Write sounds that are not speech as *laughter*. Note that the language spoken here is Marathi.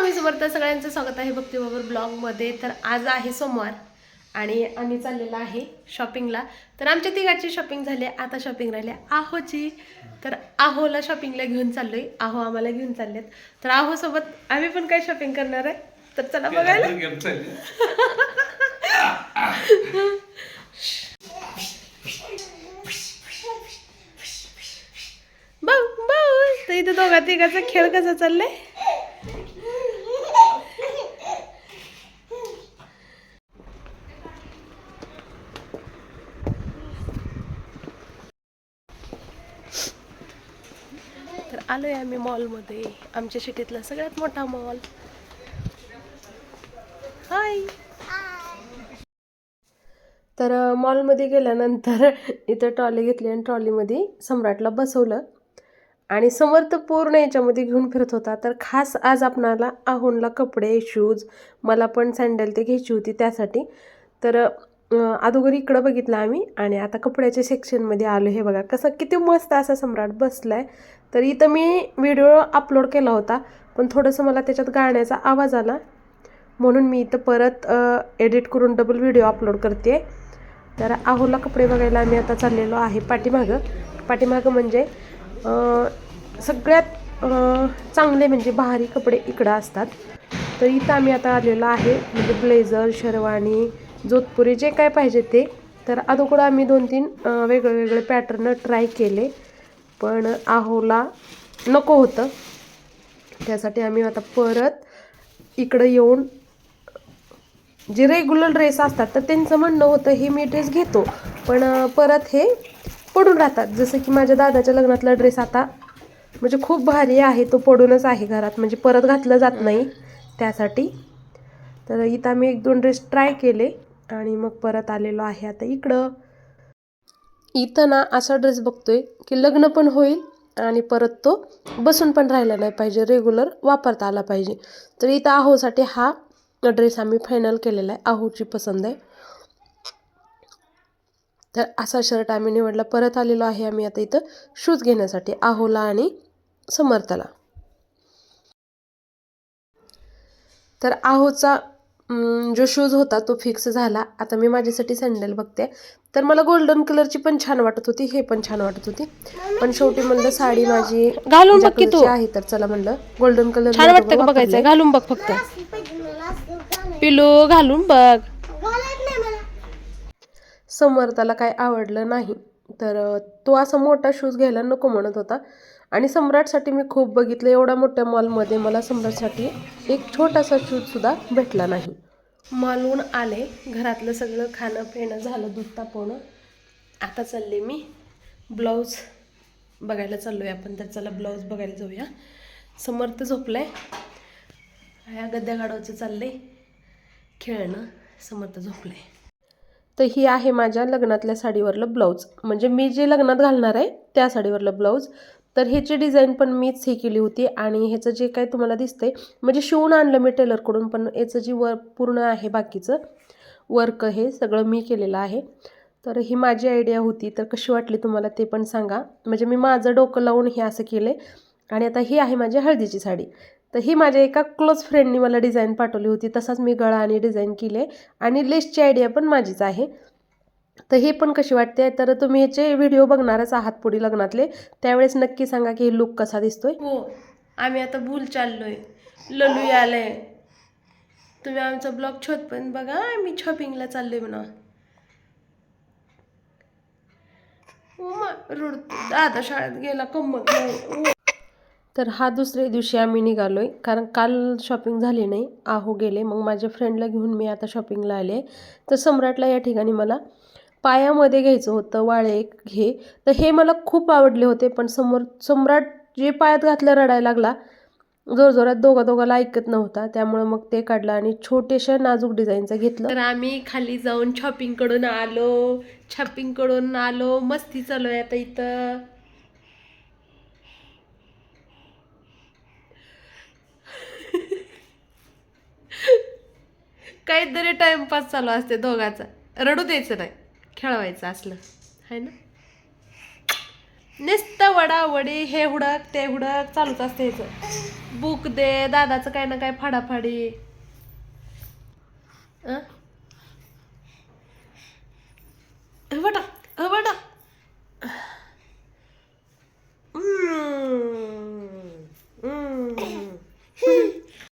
स्वामी समर्थ सगळ्यांचं स्वागत आहे भक्तीबाबर ब्लॉगमध्ये. तर आज आहे सोमवार आणि आम्ही चाललेलो आहे शॉपिंगला. तर आमच्या तिघाची शॉपिंग झाली आहे. आता शॉपिंग राहिली आहे आहोची. तर आहोला शॉपिंगला घेऊन चाललोय. आहो आम्हाला घेऊन चाललेत. तर आहो सोबत आम्ही पण काय शॉपिंग करणार आहे? तर चला बघायला. बघ बघ. तर इथं दोघा तिघाचा खेळ कसा चाललाय? तर आलोय आम्ही मॉलमध्ये आमच्या सिटीतला सगळ्यात मोठा मॉल. हाय तर मॉलमध्ये गेल्यानंतर इथं ट्रॉली घेतली आणि ट्रॉलीमध्ये सम्राटला बसवलं. आणि समर्थ पूर्ण याच्यामध्ये घेऊन फिरत होता. तर खास आज आपणाला आहोनला कपडे शूज मला पण सँडल ते घ्यायची होती त्यासाठी. तर अगोदर इकडं बघितलं आम्ही आणि आता कपड्याच्या सेक्शनमध्ये आलो हे बघा. कसं किती मस्त असा सम्राट बसलाय. तर इथं मी व्हिडिओ अपलोड केला होता पण थोडंसं मला त्याच्यात गाण्याचा आवाज आला. म्हणून मी इथं परत एडिट करून डबल व्हिडिओ अपलोड करते तर आहोला कपडे बघायला आम्ही आता चाललेलो आहे पाठीमागं. पाठीमागं म्हणजे सगळ्यात चांगले म्हणजे भारी कपडे इकडं असतात. तर इथं आम्ही आता आलेलो आहे म्हणजे ब्लेझर शेरवाणी जोधपुरी जे काय पाहिजे ते. तर अगोदर आम्ही दोन तीन वेगळे वेगळे पॅटर्न ट्राय केले. पण आहोला नको होतं. त्यासाठी आम्ही आता परत इकडं येऊन जे रेग्युलर ड्रेस असतात तर त्यांचं म्हणणं होतं हे मी ड्रेस घेतो. पण परत हे पडून राहतात. जसं की माझ्या दादाच्या लग्नातला ड्रेस आता म्हणजे खूप भारी आहे. तो पडूनच आहे घरात. म्हणजे परत घातलं जात नाही. त्यासाठी. तर इथं आम्ही एक दोन ड्रेस ट्राय केले. आणि मग परत आलेलो आहे आता इकडं. इथं ना असा ड्रेस बघतोय की लग्न पण होईल आणि परत तो बसून पण राहिला नाही पाहिजे रेग्युलर वापरता आला पाहिजे. तर इथं आहोसाठी हा ड्रेस आम्ही फायनल केलेला आहे आहोची पसंत आहे. तर असा शर्ट आम्ही निवडला परत आलेलो आहे आम्ही आता इथं शूज घेण्यासाठी आहोला आणि समर्थला. तर आहोचा जो शूज होता तो फिक्स झाला. आता मी माझ्यासाठी सँडल बघते. तर मला गोल्डन कलरची पण छान वाटत होती. हे पण छान वाटत होती. पण शेवटी म्हणलं साडी माझी घालून बघ की तू. आहे तर चला म्हणलं गोल्डन कलर छान वाटतं का बघायचं? घालून बघ फक्त. पिलू घालून बघ. समर्थाला काय आवडलं नाही. तर तो असा मोठा शूज घ्यायला नको म्हणत होता. आणि सम्राटसाठी मी खूप बघितलं. एवढ्या मोठ्या मॉलमध्ये मला सम्राटसाठी एक छोटासा शूजसुद्धा भेटला नाही. मॉलहून आले. घरातलं सगळं खाणं पिणं झालं दूध तापवणं. आता चालले मी ब्लाऊज बघायला चाललो आहे आपण तर चला ब्लाऊज बघायला जाऊया. समर्थ झोपलाय. ह्या गद्या गाडवाचं चाललंय. खेळणं समर्थ झोपलंय. तर ही आहे माझ्या लग्नातल्या साडीवरलं ब्लाऊज. म्हणजे मी जे लग्नात घालणार आहे त्या साडीवरलं ब्लाऊज. तर ह्याची डिझाईन पण मीच हे केली होती आणि ह्याचं जे काय तुम्हाला दिसतंय म्हणजे शिवून आणलं मी टेलरकडून पण याचं जी वर पूर्ण आहे बाकीचं वर्क हे सगळं मी केलेलं आहे. तर ही माझी आयडिया होती. तर कशी वाटली तुम्हाला ते पण सांगा. म्हणजे मी माझं डोकं लावून हे असं केलं आणि आता ही आहे माझी हळदीची साडी. तर ही माझ्या एका क्लोज फ्रेंडनी मला डिझाईन पाठवली होती. तसाच मी गळा आणि डिझाईन केले आणि लेसची आयडिया पण माझीच आहे. तर हे पण कशी वाटते? तर तुम्ही याचे व्हिडिओ बघणारच आहात पुढे लग्नातले. त्यावेळेस नक्की सांगा की लुक कसा दिसतोय. हो आम्ही आता भूल चाललोय. ललू आलंय तुम्ही आमचा ब्लॉग छोत पण बघा. आम्ही शॉपिंगला चाललोय म्हणा. रडतो दादा शाळेत गेला कम्मत नाही तर हा दुसऱ्या दिवशी आम्ही निघालोय. कारण काल शॉपिंग झाली नाही. आहो गेले. मग माझ्या फ्रेंडला घेऊन मी आता शॉपिंगला आले. तर सम्राटला या ठिकाणी मला पायामध्ये घ्यायचं होतं वाळे घे. तर हे मला खूप आवडले होते पण समोर सम्राट जे पायात घातलं रडायला लागला जोरजोरात दोघा दोघाला ऐकत नव्हता. त्यामुळे मग ते काढलं आणि छोटेशा नाजूक डिझाईनचं घेतलं. तर आम्ही खाली जाऊन शॉपिंगकडून आलो. शॉपिंगकडून आलो. मस्ती चालू आहे आता इथं. *laughs* काहीतरी टाइमपास चालू असते दोघाचा. रडू द्यायचं नाही. खेळवायचं असलं. आहे ना? नुसतं वडावडी हे हुडक ते हुडक चालूच असते ह्याचं. बुक दे दादाचं काय ना काय फाडाफाडी.